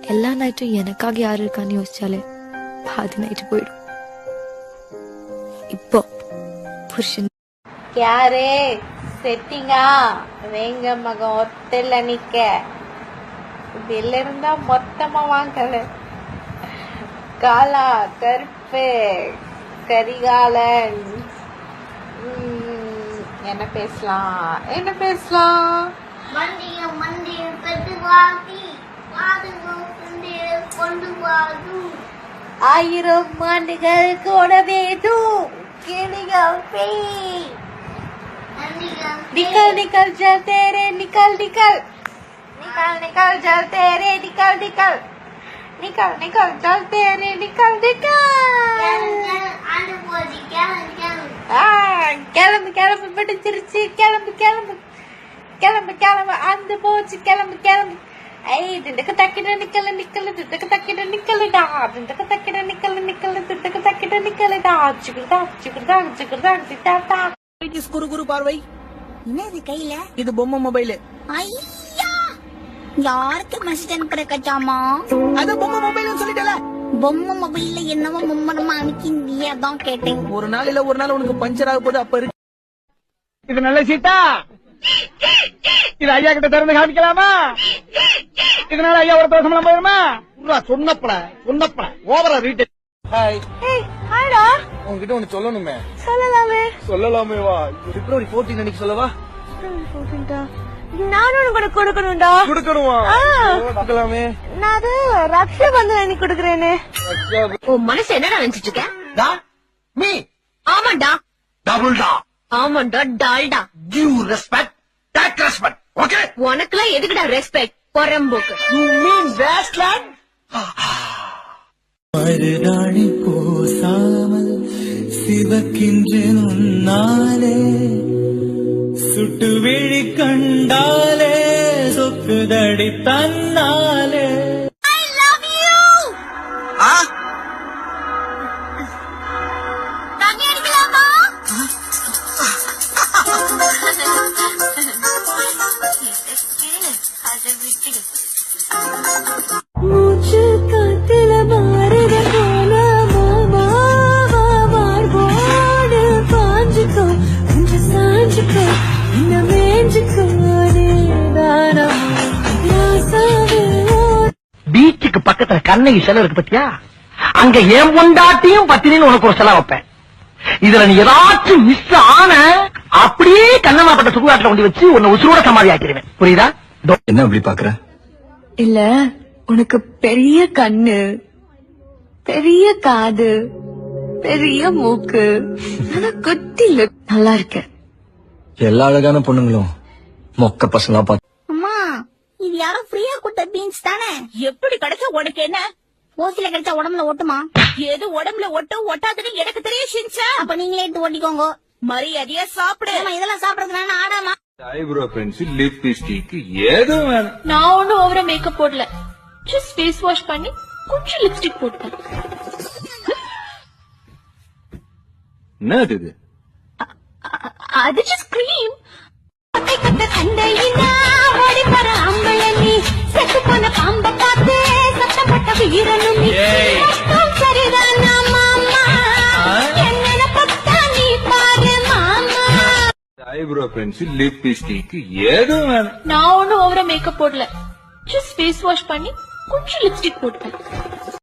எல்லா நைட்டும் எனக்காக யார் இருக்கான்னு யோசிச்சாலே பாதி நைட்டு போயிடும். இப்போ புருஷன். யாரு? செட்டிங்கா? வேங்க மகன் ஒத்தல நிக்க. இதுல இருந்தா மொத்தமா வாங்கல. காலா கருப்பு கரிகாலன். உம், என்ன பேசலாம்? என்ன பேசலாம்? மண்டியம் மண்டியம் பெற்று ஆயிரம் ஆண்டுகள் கூட வேணும் கிளிகள் பேய் மண்டியம் निकल निकल जल तेरे निकल निकल निकल निकल जल तेरे निकल निकल निकल निकल जल तेरे निकल निकल ஆண்டு போதி கேளு கேளு ஆ, கிளம்பு கிளம்பு பிடிச்சிருச்சு கிளம்பு கிளம்பு கிளம்பு கிளம்பு அந்த போச்சு கிளம்பு கிளம்பு ஐ திண்டக்கு தக்கிட நிக்கல நிக்கல திண்டக்கு தக்கிட நிக்கலடா. திண்டக்கு தக்கிட நிக்கல நிக்கல திண்டக்கு தக்கிட நிக்கலடா. சிக்குதா சிக்குதா சிக்குதா சிட்டாட்டா குறு குறு பார்வை. என்னது கையில? இது பொம்மை மொபைல். ஐயா! யாருக்கு மெசேஜ் அனுப்புற கச்சாமா அது பொம்மை மொபைல்னு சொல்லிட்டல. பொம்மை மொபைல்ல என்னவோ மும்மரமா அனுப்பிச்சிருந்தீங்க அதான் கேட்டேன். ஒரு நாள் இல்ல ஒரு நாள் உனக்கு பஞ்சர் ஆக போது அப்ப இருக்கு. இது நல்ல சீட்டா? இது ஐயா கிட்ட திறந்து காமிக்கலாமா? இதனால ஐயா ஒரு தோசம் போயிருமா? சொன்னப்பட சொன்னப்பட ஓவரா ரீட் ஹாய். ஏய் ஹாய்டா. உங்ககிட்ட ஒண்ணு சொல்லணுமே. சொல்லலாமே. சொல்லலாமே வா. பிப்ரவரி 14 அன்னைக்கு சொல்லவா? நானும் உனக்கு கூட கொடுக்கணும்டா. கொடுக்கணுமா. கொடுக்கலாமே. நான் அது ரக்ஷா பந்தன் அன்னைக்கு கொடுக்குறேன்னு உன் மனசு என்னடா நினைச்சிட்டு இருக்க? டா. மீ. ஆமாண்டா. டபுள் டா ஆமாண்டா Dalda. Give respect take respect okay உனக்குலாம் எதுக்குடா ரெஸ்பெக்ட் பொறம்போக்கு. யூ மீன் வேஸ்ட்லேண்ட் மருதாணி பூசாமல் சிவக்கின்றேன் உன்னாலே சுட்டு விழி கண்டாலே சொக்குதடி தன்னாலே. பீச்சுக்கு பக்கத்துல கண்ணகி சிலை இருக்கு பத்தியா அங்க என் பொண்டாட்டியும் பத்தினின்னு உனக்கு ஒரு செலவு வைப்பேன் இதுல நீ ஏதாச்சும் மிஸ் ஆன அப்படியே கண்ணமாப்பட்ட சுடுகாட்டுல கொண்டு வச்சு உன்னை உசுரோட சமாதி ஆக்கிடுவேன் புரியுதா என்ன அப்படி பாக்குற? இல்ல உனக்கு பெரிய கண்ணு பெரிய காது பெரிய மூக்கு ஆனா குட்டி நல்லா இருக்க. எல்லா அழகான பொண்ணுங்களும் மொக்க பசங்களா பார்த்து அம்மா இது யாரோ ஃப்ரீயா கொடுத்த பீன்ஸ் தானே? எப்படி கிடைச்சா உனக்கு என்ன? ஓசில கிடைச்சா உடம்புல ஒட்டுமா? எது உடம்புல ஒட்டும் ஒட்டாதுன்னு எனக்கு தெரிய செஞ்சா. அப்ப நீங்களே எடுத்து ஓட்டிக்கோங்க. மரியாதையா சாப்பிடு. இதெல்லாம் சாப்பிடறதுனால ஐப்ரோ பென்சில் லிப்ஸ்டிக் ஏதும் வேணும். நான் ஒன்னும் ஓவரா மேக்கப் போடல. ஜஸ்ட் ஃபேஸ் வாஷ் பண்ணி கொஞ்சம் லிப்ஸ்டிக் போட்டேன் என்னது இது? அது ஜஸ்ட் கிரீம் ஓடி வர அம்பள நீ செத்து போன பாம்ப பார்த்து சத்தப்பட்ட வீரனும் ஐப்ரோ பென்சில் லிப்ஸ்டிக் ஏதும் வேணும். நான் ஒன்னும் ஓவரா மேக்கப் போடல. ஜஸ்ட் ஃபேஸ் வாஷ் பண்ணி கொஞ்சம் லிப்ஸ்டிக் போட்டேன்